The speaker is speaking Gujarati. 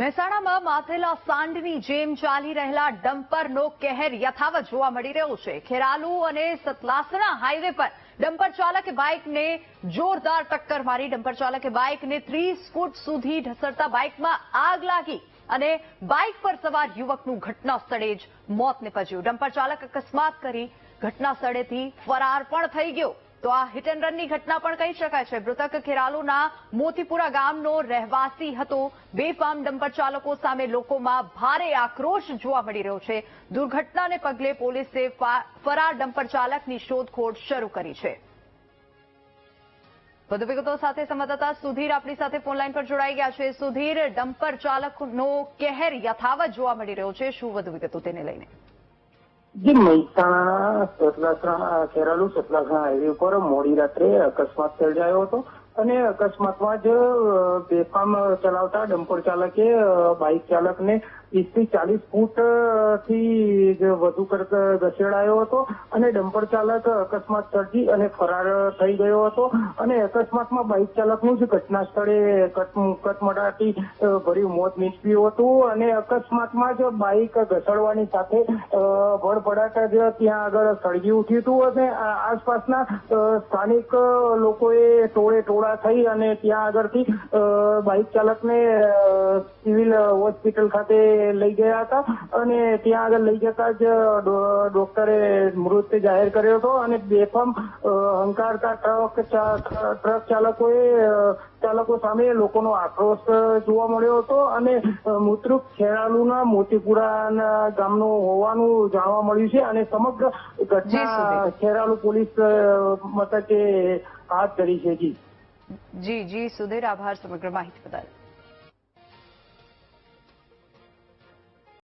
મહેસાણામાં માથેલા સાંડની જેમ ચાલી રહેલા ડમ્પરનો કહેર યથાવત જોવા મળી રહ્યો છે. ખેરાલુ અને સતલાસણા હાઈવે પર ડમ્પર ચાલકે બાઇકને જોરદાર ટક્કર મારી ડમ્પર ચાલકે બાઇકને ત્રીસ ફૂટ સુધી ઢસડતા બાઇકમાં આગ લાગી અને બાઇક પર સવાર યુવકનું ઘટના સ્થળે જ મોત નિપજ્યું. ડમ્પર ચાલક અકસ્માત કરી ઘટના સ્થળેથી ફરાર પણ થઈ ગયો. તો આ હિટ એન્ડ રનની ઘટના પણ કહી શકાય છે. મૃતક ખેરાલુના મોતીપુરા ગામનો રહેવાસી હતો. બેફામ ડમ્પર ચાલકો સામે લોકોમાં ભારે આક્રોશ જોવા મળી રહ્યો છે. દુર્ઘટનાને પગલે પોલીસે ફરાર ડમ્પર ચાલકની શોધખોળ શરૂ કરી છે. વધુ વિગતો સાથે સંવાદદાતા સુધીર આપણી સાથે ફોનલાઈન પર જોડાઈ ગયા છે. સુધીર, ડમ્પર ચાલકનો કહેર યથાવત જોવા મળી રહ્યો છે. શું વધુ વિગતો તેને લઈને? જે મહેસાણા સતલાસણા ખેરાલુ સતલાસણા હાઈવે ઉપર મોડી રાત્રે અકસ્માત સર્જાયો હતો અને અકસ્માતમાં જ બેફામ ચલાવતા ડમ્પર ચાલકે બાઇક ચાલકને ત્રીસ ચાલીસ ફૂટથી વધુ કરત ઘસેડાયો હતો અને ડમ્પર ચાલક અકસ્માત સર્જી અને ફરાર થઈ ગયો હતો અને અકસ્માતમાં બાઇક ચાલકનું જ ઘટના સ્થળે કટ- કટમટાટી ભર્યું. મોત નીપજ્યું હતું અને અકસ્માતમાં જ બાઇક ઘસડવાની સાથે ભડભડાટ જ ત્યાં આગળ સળગી ઉઠ્યું હતું અને આસપાસના સ્થાનિક લોકોએ ટોળે ટોળા થઈ અને ત્યાં આગળથી બાઇક ચાલકને સિવિલ હોસ્પિટલ ખાતે લઈ ગયા હતા અને ત્યાં આગળ લઈ જતા જ ડોક્ટરે મૃત જાહેર કર્યો હતો અને બેફામ હંકારતા ટ્રક ટ્રક ચાલકોએ ચાલકો સામે લોકોનો આક્રોશ જોવા મળ્યો હતો અને મૃતક ખેરાલુના મોતીપુરાના ગામનો હોવાનું જાણવા મળ્યું છે અને સમગ્ર ઘટના ખેરાલુ પોલીસ મથકે હાથ ધરી છે. જી. જી જી સુધીર આભાર સમગ્ર માહિતી બદલ.